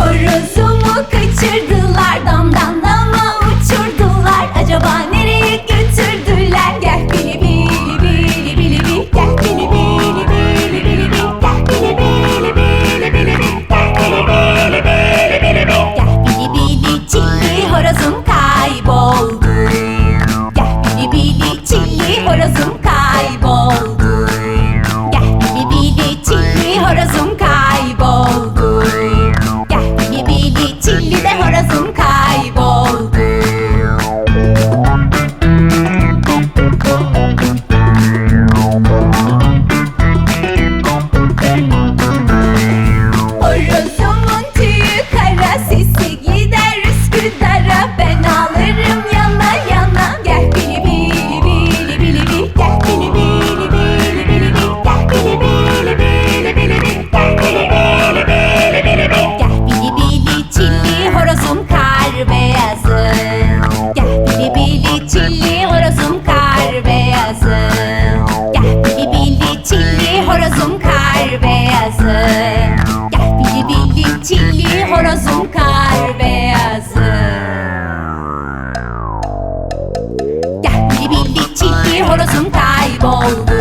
Orozumu kaçırdılar damdan dama uçurdular Acaba nereye götürdüler Gel bili bili bili bili bili Gel bili bili bili bili bili Gel bili bili bili bili bili Gel bili bili bili bili bili Gel bili bili çilli horozum kayboldu Gel bili bili çilli horozum horozum kar beyazı Gel bili bili çilli horozum kar beyazı Gel bili bili çilli horozum kayboldu.